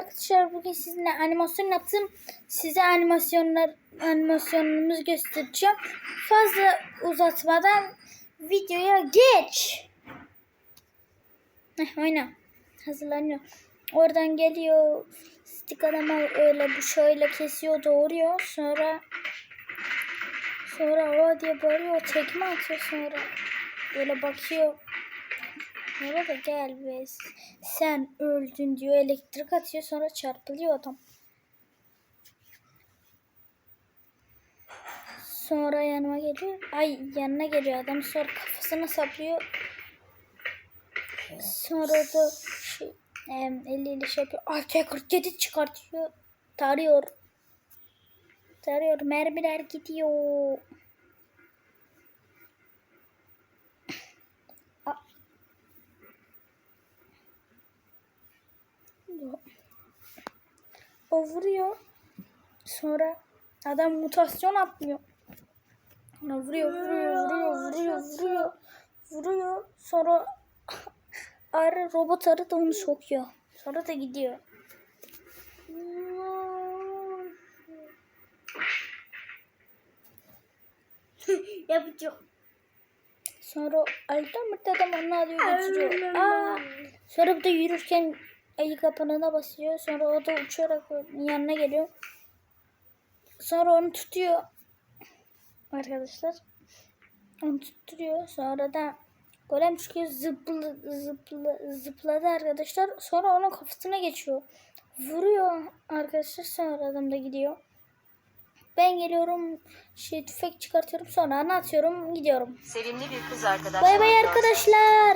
arkadaşlar bugün sizinle animasyon yaptım. Size animasyonlar animasyonumuzu göstereceğim. Fazla uzatmadan videoya geç. Heh, oyna. Hazırlanıyor. Oradan geliyor. Stik adamı öyle bu şöyle kesiyor doğuruyor. Sonra sonra o diye bağırıyor. Tekme atıyor sonra. Böyle bakıyor. Sonra da gel ve sen öldün diyor. Elektrik atıyor sonra çarpılıyor adam. Sonra yanıma geliyor. Ay yanına geliyor adam. Sonra kafasına saplıyor. Sonra da şey, em, eliyle şey yapıyor. AK-47 çıkartıyor. Tarıyor. Tarıyor. Mermiler gidiyor. O vuruyor. Sonra adam mutasyon atlıyor. Ona vuruyor, vuruyor, vuruyor, vuruyor, vuruyor. Vuruyor. Sonra arı robot arı da onu sokuyor. Sonra da gidiyor. Yapacağım. Sonra ayıdan mı adam onu alıyor götürüyor. Aa, sonra bir de yürürken ayı kapanına basıyor. Sonra o da uçarak yanına geliyor. Sonra onu tutuyor. Arkadaşlar. Onu tutturuyor. Sonra da golem çıkıyor zıplı, zıplı, zıpladı arkadaşlar. Sonra onun kafasına geçiyor. Vuruyor arkadaşlar. Sonra adam da gidiyor. Ben geliyorum. Şey tüfek çıkartıyorum. Sonra anlatıyorum. Gidiyorum. Sevimli bir kız arkadaş. Bay bay arkadaşlar.